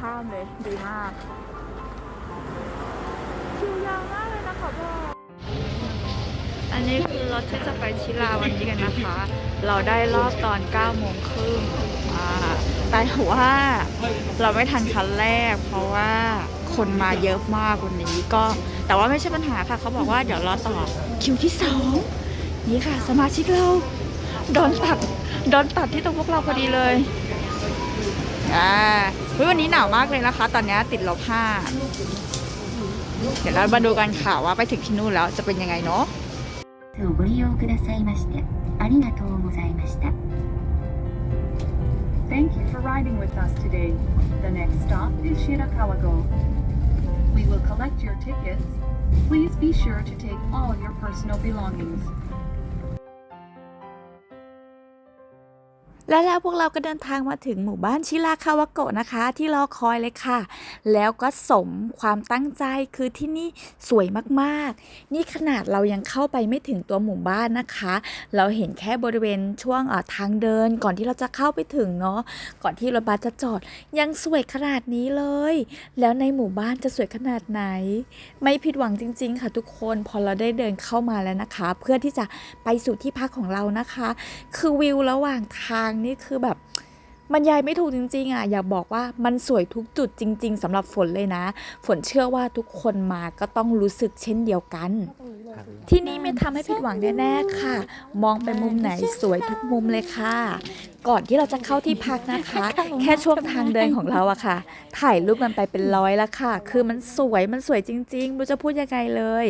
ข้ามเลยดีมาก คิวยาวมากเลยนะคะพ่ออันนี้คือรถที่จะไปชิลาวันนี้กันนะคะ เราได้รอบตอน9โมงครึ่งอ่าแต่ว่าเราไม่ทันคันแรก เพราะว่าคนมาเยอะมากวันนี้ก็ แต่ว่าไม่ใช่ปัญหาค่ะ เขาบอกว่าเดี๋ยวรอต่อคิวที่สองนี่ค่ะ สมาชิกเราโดนตัดโดนตัดที่ตรงพวกเราพอดีเลย อ่า วันนี้หนาวมากเลยนะคะ ตอนนี้ติดลบห้า เดี๋ยวเรามาดูกันค่ะว่าไปถึงที่นู่นแล้วจะเป็นยังไงเนาะ をご利用くださいましてありがとうございました Thank you for riding with us today. The next stop is Shirakawa-go. We will collect your tickets. Please be sure to take all your personal belongings. และแล้วพวกเราก็เดินทางมาถึงหมู่บ้านชิราคาวะโกะนะคะ ที่รอคอยเลยค่ะ แล้วก็สมความตั้งใจคือที่นี่สวยมากๆ นี่ขนาดเรายังเข้าไปไม่ถึงตัวหมู่บ้านนะคะ เราเห็นแค่บริเวณช่วงอ่อทางเดินก่อนที่เราจะเข้าไปถึงเนาะก่อนที่รถบัสจะจอดยังสวยขนาดนี้เลย แล้วในหมู่บ้านจะสวยขนาดไหน ไม่ผิดหวังจริง ๆ ค่ะทุกคนพอเราได้เดินเข้ามาแล้วนะคะ เพื่อที่จะไปสู่ที่พักของเรานะคะ คือวิวระหว่างทางนี่คือแบบบรรยายไม่ถูกจริงๆอะอยากบอกว่ามันสวยทุกจุดจริง ๆสำหรับฝนเลยนะ ฝนเชื่อว่าทุกคนมาก็ต้องรู้สึกเช่นเดียวกัน ที่นี่ไม่ทำให้ผิดหวังแน่ๆค่ะ มองไปมุมไหนสวยทุกมุมเลยค่ะก่อนที่เราจะเข้าที่พักนะคะ แค่ช่วงทางเดินของเราอะค่ะ ถ่ายรูปมันไปเป็นร้อยแล้วค่ะ คือมันสวยมันสวยจริงๆไม่รู้จะพูดยังไงเลย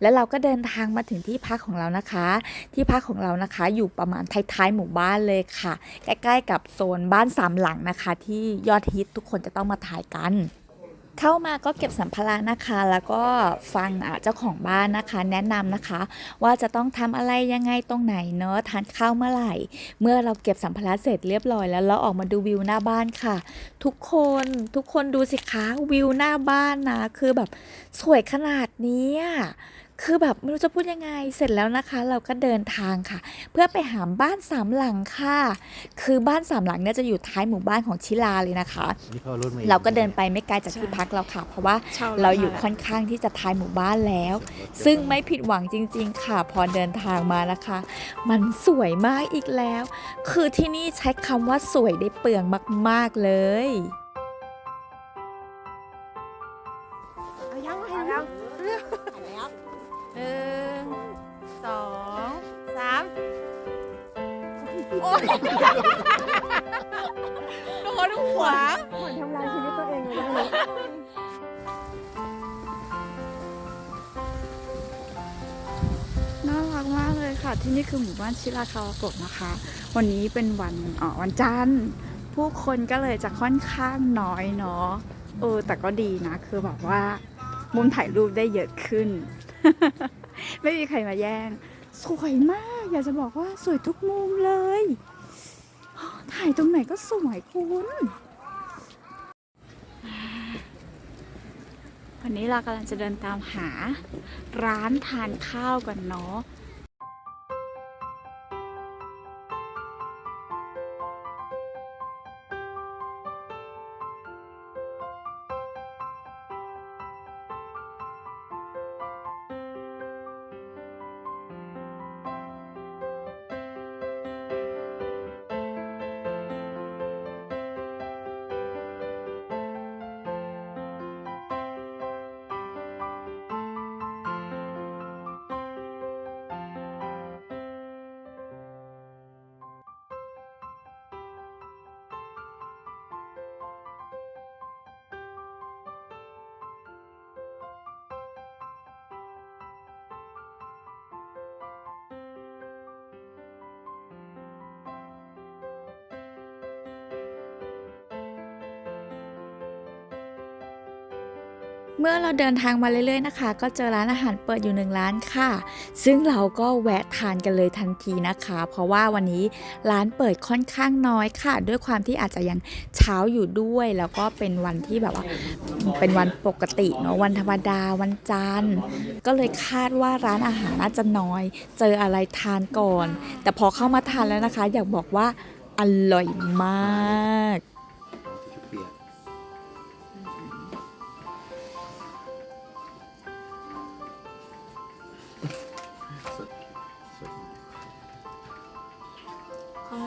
แล้วเราก็เดินทางมาถึงที่พักของเรานะคะ ที่พักของเรานะคะ อยู่ประมาณท้ายๆหมู่บ้านเลยค่ะ ใกล้ๆกับโซนบ้านสามหลังนะคะ ที่ยอดฮิตทุกคนจะต้องมาถ่ายกัน เข้ามาก็เก็บสัมภาระนะคะ แล้วก็ฟังเจ้าของบ้านนะคะ แนะนำนะคะ ว่าจะต้องทำอะไรยังไงตรงไหนเนอะทานข้าวเมื่อไหร่ เมื่อเราเก็บสัมภาระเสร็จเรียบร้อยแล้วเราออกมาดูวิวหน้าบ้านค่ะ ทุกคนทุกคนดูสิคะวิวหน้าบ้านนะ คือแบบสวยขนาดนี้ คือแบบไม่รู้จะพูดยังไง เสร็จแล้วนะคะ เราก็เดินทางค่ะ เพื่อไปหาบ้านสามหลังค่ะ คือบ้านสามหลังเนี่ยจะอยู่ท้ายหมู่บ้านของชิลาเลยนะคะนี่เขารุ่นใหม่เราก็เดินไปไม่ไกลจากที่พักเราค่ะ เพราะว่าเราอยู่ค่อนข้างที่จะท้ายหมู่บ้านแล้ว ซึ่งไม่ผิดหวังจริง ๆ ค่ะ พอเดินทางมานะคะ มันสวยมากอีกแล้ว คือที่นี่ใช้คำว่าสวยได้เปลืองมาก ๆเลย ชิราคาวโกะนะคะ วันนี้เป็นวันอ๋อวันจันทร์ ผู้คนก็เลยจะค่อนข้างน้อยเนาะเออแต่ก็ดีนะ คือแบบว่า มุมถ่ายรูปได้เยอะขึ้น ไม่มีใครมาแย่ง สวยมาก อยากจะบอกว่าสวยทุกมุมเลย ถ่ายตรงไหนก็สวยคุณวันนี้เรากำลังจะเดินตามหาร้านทานข้าวกันเนาะ เมื่อเราเดินทางมาเรื่อยๆนะคะ ก็เจอร้านอาหารเปิดอยู่หนึ่งร้านค่ะ ซึ่งเราก็แวะทานกันเลยทันทีนะคะ เพราะว่าวันนี้ร้านเปิดค่อนข้างน้อยค่ะ ด้วยความที่อาจจะยังเช้าอยู่ด้วย แล้วก็เป็นวันที่แบบว่าเป็นวันปกติเนาะวันธรรมดาวันจันทร์ ก็เลยคาดว่าร้านอาหารน่าจะน้อย เจออะไรทานก่อน แต่พอเข้ามาทานแล้วนะคะ อยากบอกว่าอร่อยมากเปียก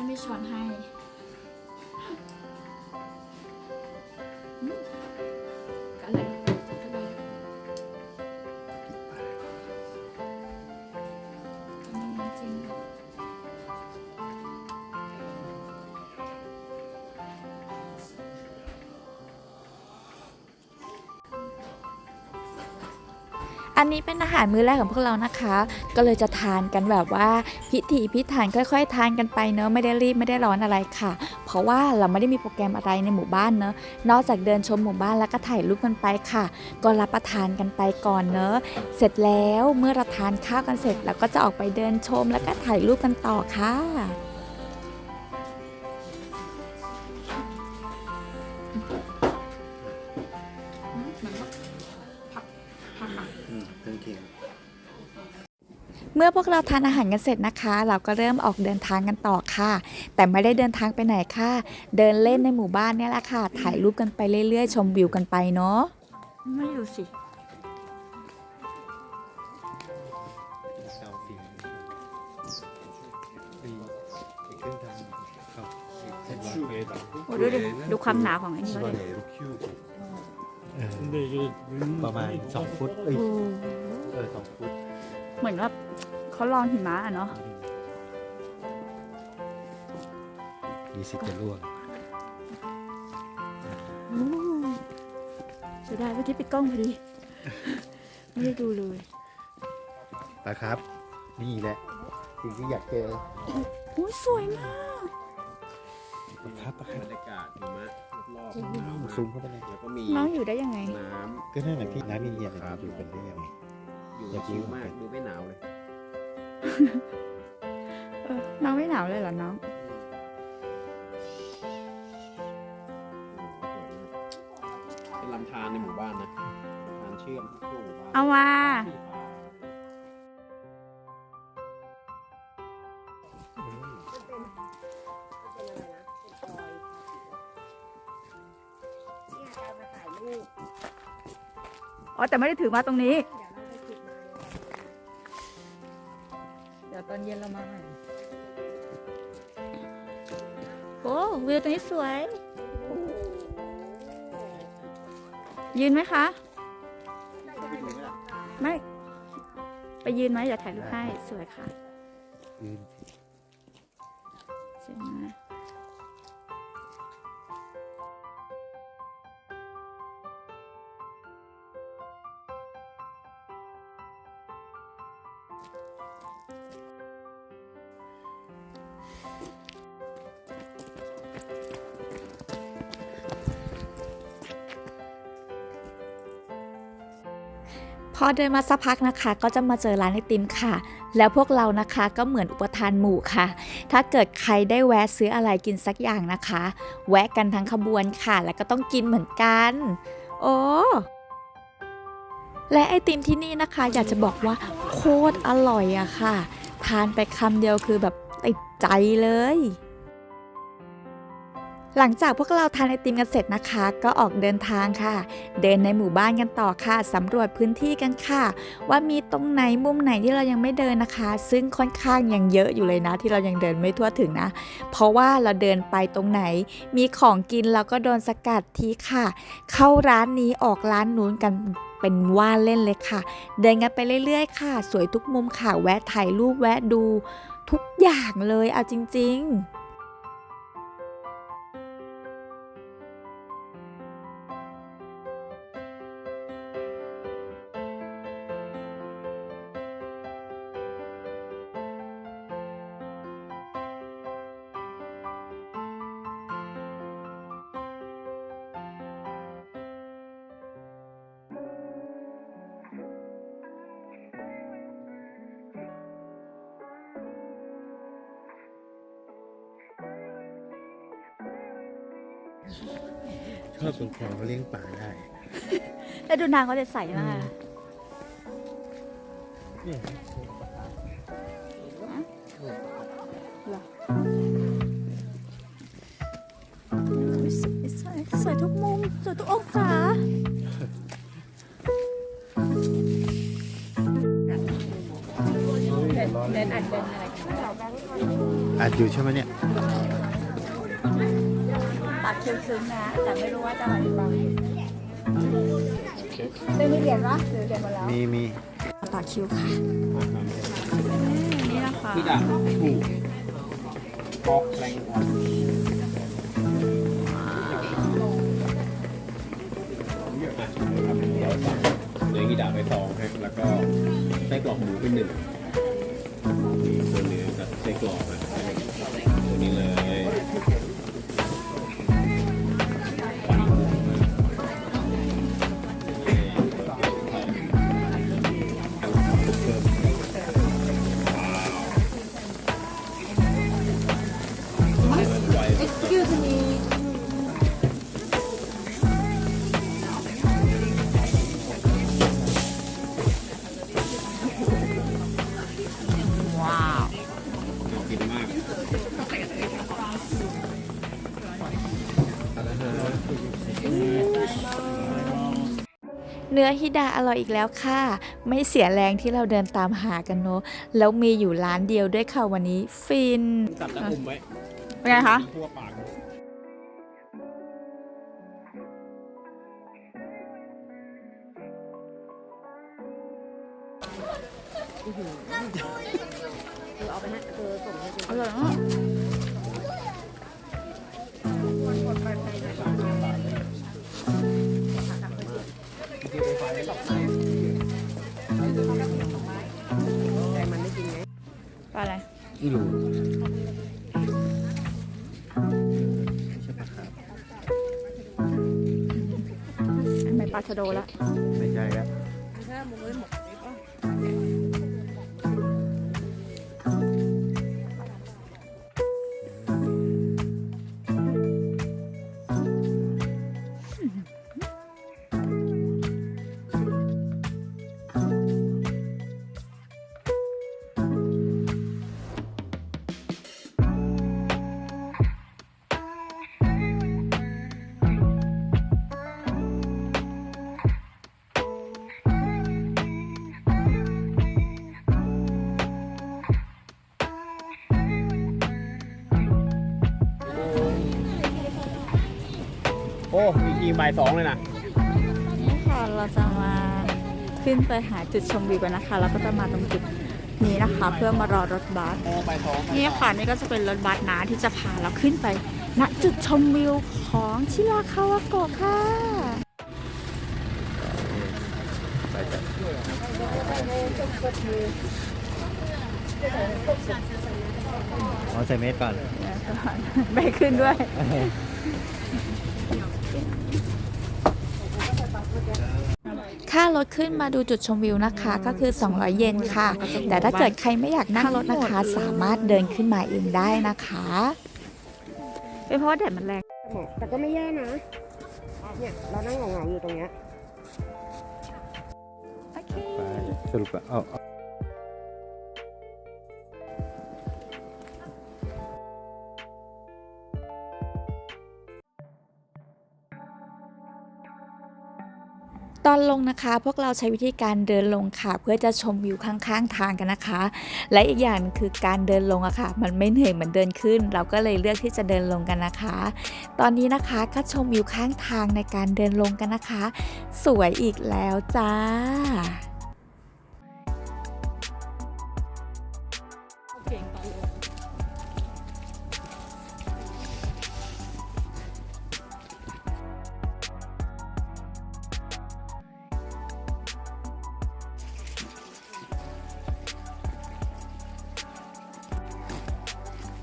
มีช้อนให้ อันนี้เป็นอาหารมื้อแรกของพวกเรานะคะ ก็เลยจะทานกันแบบว่าพิถีพิถันค่อย ๆ ทานกันไปเนอะไม่ได้รีบไม่ได้ร้อนอะไรค่ะ เพราะว่าเราไม่ได้มีโปรแกรมอะไรในหมู่บ้านเนอะนอกจากเดินชมหมู่บ้านแล้วก็ถ่ายรูปกันไปค่ะ ก็รับประทานกันไปก่อนเนอะเสร็จแล้วเมื่อเราทานข้าวกันเสร็จเราก็จะออกไปเดินชมแล้วก็ถ่ายรูปกันต่อค่ะ เมื่อพวกเราทานอาหารกันเสร็จนะคะ เราก็เริ่มออกเดินทางกันต่อค่ะ แต่ไม่ได้เดินทางไปไหนค่ะ เดินเล่นในหมู่บ้านเนี่ยแหละค่ะ ถ่ายรูปกันไปเรื่อยๆ ชมวิวกันไปเนาะไม่ดูสิเซลฟี่มีอีกครึ่งทางครับโอ้ดูดิดูความหนาของไอ้นี่เขาดิเออประมาณสองฟุตเอ้ยเออสองฟุต เหมือนว่า เขาลองหิมะอะเนาะมีสิทธิ์จะร่วงเสียดายเมื่อกี้ปิดกล้องพอดี ไม่ได้ดูเลยปะครับ นี่แหละสิ่งที่อยากเจอโอ้ยสวยมากปะครับปะครับบรรยากาศหิมะรอบซูมเข้าไปเลยๆแล้วก็มีน้องอยู่ได้ยังไง น้ก็นั่นแหละพี่น้ำเย็นๆเนี่ยอยู่กันได้ยังไงำอยู่อยากชิลรู้เหมืมาอนกักนดูไม่หนาวเลยเออ น้องไม่หนาวเลยเหรอน้อง เป็นลำธารในหมู่บ้านนะลำธารเชื่อมทั่วหมู่บ้านเอามาอ๋อแต่ไม่ได้ถือมาตรงนี้ ตอนเย็นเรามาใหม่โอ้วิวตรงนี้สวย ยืนไหมคะ ไม่ ไปยืนไหมอย่าถ่ายรูปให้ สวยค่ะ ยืน พอเดินมาสักพักนะคะ ก็จะมาเจอร้านไอติมค่ะ แล้วพวกเรานะคะก็เหมือนอุปทานหมู่ค่ะ ถ้าเกิดใครได้แวะซื้ออะไรกินสักอย่างนะคะ แวะกันทั้งขบวนค่ะ แล้วก็ต้องกินเหมือนกัน โอ้และไอติมที่นี่นะคะ อยากจะบอกว่าโคตรอร่อยอะค่ะ ทานไปคำเดียวคือแบบติดใจเลย หลังจากพวกเราทานไอติมกันเสร็จนะคะ ก็ออกเดินทางค่ะ เดินในหมู่บ้านกันต่อค่ะสำรวจพื้นที่กันค่ะ ว่ามีตรงไหนมุมไหนที่เรายังไม่เดินนะคะ ซึ่งค่อนข้างยังเยอะอยู่เลยนะ ที่เรายังเดินไม่ทั่วถึงนะ เพราะว่าเราเดินไปตรงไหน มีของกินเราก็โดนสกัดทีค่ะ เข้าร้านนี้ออกร้านนู้นกันเป็นว่าเล่นเลยค่ะ เดินกันไปเรื่อยๆ ค่ะ สวยทุกมุมค่ะแวะถ่ายรูปแวะดู ทุกอย่างเลยเอาจริง ๆ ชอบตรงคลองเขาเลี้ยงปลาได้แล้วดูนางเขาจะใสมากเนี่ยสวยสวยสวยทุกมุม สวยทุกองศาเดินอัดเดินอะไรกันอัดอยู่ใช่ไหมเนี่ยตัด คิวซึ้งนะ แต่ไม่รู้ว่าจะมาหรือเปล่าไม่มีเหรียญวะหรือเหรียญหมดแล้วมีมีต่อคิวค่ะนี่นะคะที่ด่าถูกออกแรงออกเดี๋ยวสั่งเนื้อกีดาไปสองครับแล้วก็ไส้กรอกหมูไปหนึ่งมีตัวเนื้อกับไส้กรอกนะ เนื้อฮิดาอร่อยอีกแล้วค่ะ ไม่เสียแรงที่เราเดินตามหากันเนอะแล้วมีอยู่ร้านเดียวด้วยค่ะวันนี้ฟินจับตะอุ่มไว้เป็นไงคะทั่วปากอร่อยมาก ปลาอะไรอีหลูไม่ปลาชะโดละไม่ใช่แล้วโอ้มี ทีมบ่ายสองเลยนะนี่ค่ะเราจะมาขึ้นไปหาจุดชมวิวกันนะคะ แล้วก็จะมาตรงจุดนี้นะคะ เพื่อมารอรถบัสโอ้บ่ายสองนี่ค่ะนี่ก็จะเป็นรถบัสนะที่จะพาเราขึ้นไปณจุดชมวิวของชิราคาวาโกะค่ะไปจ้ะเอาใส่เม็ดก่อนไปขึ้นด้วย ค่ารถขึ้นมาดูจุดชมวิวนะคะ ก็คือ 200 เยนค่ะ แต่ถ้าเกิดใครไม่อยากนั่งรถนะคะ สามารถเดินขึ้นมาเองได้นะคะ เป็นเพราะว่าแดดมันแรง แต่ก็ไม่แย่นะ เนี่ยเรานั่งเหงาๆอยู่ตรงเนี้ย โอเคไปสรุปว่าเอาเอา ตอนลงนะคะ พวกเราใช้วิธีการเดินลงค่ะ เพื่อจะชมวิวข้างๆ ทางกันนะคะ และอีกอย่างคือการเดินลงอะค่ะ มันไม่เหนื่อยเหมือนเดินขึ้น เราก็เลยเลือกที่จะเดินลงกันนะคะ ตอนนี้นะคะก็ชมวิวข้างทางในการเดินลงกันนะคะ สวยอีกแล้วจ้า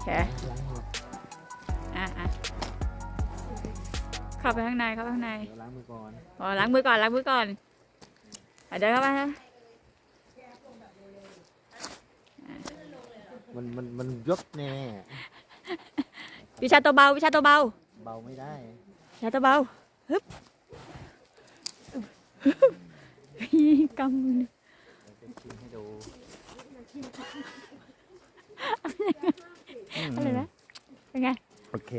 เคอะอะเข้าไปข้างในเข้าไปข้างในล้างมือก่อนอ๋อล้างมือก่อนล้างมือก่อนอะเดินเข้าไปนะมันมันมันยกแน่วิชาตัวเบาวิชาตัวเบา เบาไม่ได้วิชาตัวเบาฮึบกำมือจะชิมให้ดู อะไรนะเป็นไง โอเค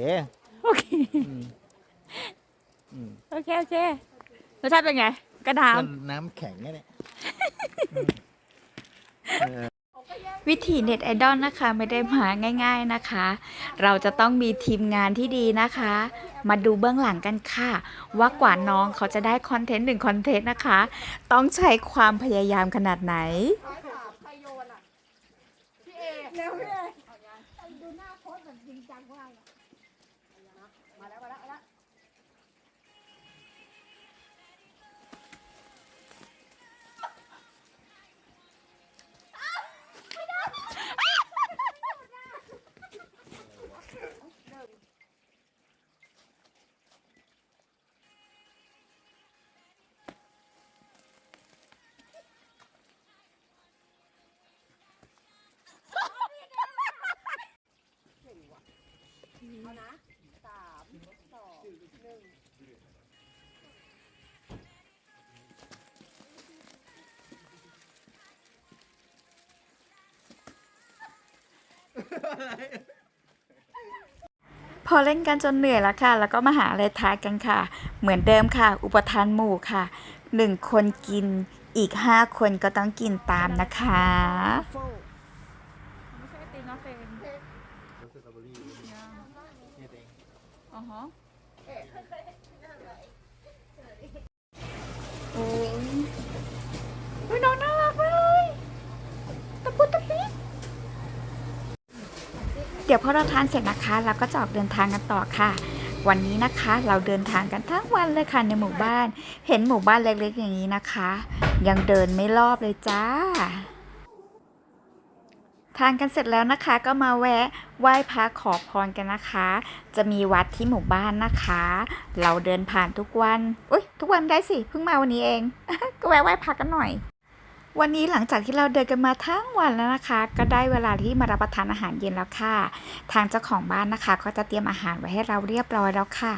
โอเคอืมอืมโอเค โอเครสชาติเป็นไง กระดามมันน้ำแข็งไงเนี่ยเออวิถีเน็ตไอดอลนะคะไม่ได้มาง่าย ๆนะคะ เราจะต้องมีทีมงานที่ดีนะคะ มาดูเบื้องหลังกันค่ะ ว่ากว่าน้องเขาจะได้คอนเทนต์หนึ่งคอนเทนต์นะคะ ต้องใช้ความพยายามขนาดไหน พอเล่นกันจนเหนื่อยแล้วค่ะ แล้วก็มาหาอะไรทานกันค่ะ เหมือนเดิมค่ะ อุปทานหมู่ค่ะหนึ่งคนกินอีกห้าคนก็ต้องกินตามนะคะ โอ้ยน้องน่ารักมากเลยตะปุตะปิเดี๋ยวพอเราทานเสร็จนะคะ เราก็จะออกเดินทางกันต่อค่ะ วันนี้นะคะ เราเดินทางกันทั้งวันเลยค่ะในหมู่บ้าน เห็นหมู่บ้านเล็กๆอย่างนี้นะคะ ยังเดินไม่รอบเลยจ้า ทานกันเสร็จแล้วนะคะก็มาแวะไหว้พระขอพรกันนะคะ จะมีวัดที่หมู่บ้านนะคะ เราเดินผ่านทุกวัน อุ้ยทุกวันได้สิ เพิ่งมาวันนี้เอง ก็แวะไหว้พระกันหน่อย วันนี้หลังจากที่เราเดินกันมาทั้งวันแล้วนะคะ ก็ได้เวลาที่มารับประทานอาหารเย็นแล้วค่ะ ทางเจ้าของบ้านนะคะ ก็จะเตรียมอาหารไว้ให้เราเรียบร้อยแล้วค่ะ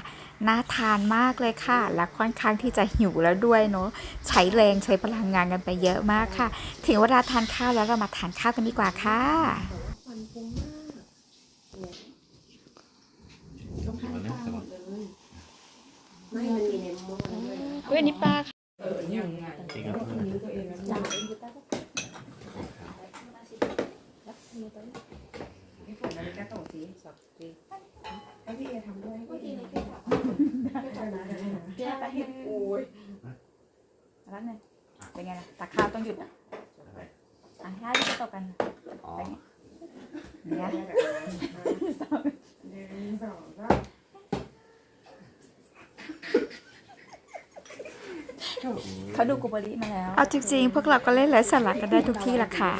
น่าทานมากเลยค่ะ และค่อนข้างที่จะหิวแล้วด้วยเนาะใช้แรงใช้พลังงานกันไปเยอะมากค่ะ ถึงเวลาทานข้าวแล้วเรามาทานข้าวกันดีกว่าค่ะไม่มันมีในหม้อด้วยเว้ยนี่ปลาพี่ฝนนาฬิกาโต สีสับสีให้พี่เอทำด้วยให้พี่เอทำได้นะได้นะเจ๊ไปเห็ดโอ้ยแล้วไงเป็นไงล่ะตักข้าวต้องหยุดอะอะให้จะตกกันอ๋อเนี่ย หนึ่งสองสาม เขาดูกูบริมาแล้วเอาจริงๆ พวกเราก็เล่นไร้สาระกันได้ทุกที่ละค่ะ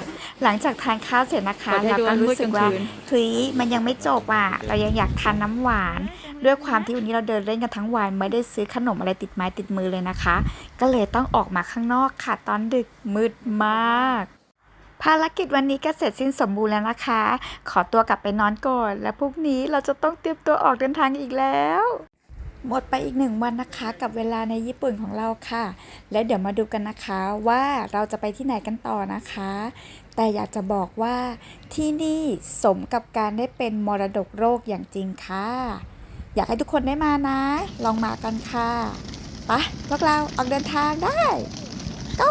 หลังจากทานข้าวเสร็จนะคะขอได้เราดูก็รู้สึกว่ามืดกลางคืนเฮ้ยมันยังไม่จบอะ เรายังอยากทานน้ำหวาน ด้วยความที่วันนี้เราเดินเล่นกันทั้งวันไม่ได้ซื้อขนมอะไรติดไม้ติดมือเลยนะคะ ก็เลยต้องออกมาข้างนอกค่ะ ตอนดึกมืดมาก ภารกิจวันนี้ก็เสร็จสิ้นสมบูรณ์แล้วนะคะ ขอตัวกลับไปนอนก่อน และพรุ่งนี้เราจะต้องเตรียมตัวออกเดินทางอีกแล้ว หมดไปอีกหนึ่งวันนะคะกับเวลาในญี่ปุ่นของเราค่ะ แล้วเดี๋ยวมาดูกันนะคะว่าเราจะไปที่ไหนกันต่อนะคะ แต่อยากจะบอกว่าที่นี่สมกับการได้เป็นมรดกโลกอย่างจริงค่ะ อยากให้ทุกคนได้มานะ ลองมากันค่ะไปะพวกเราออกเดินทางได้ go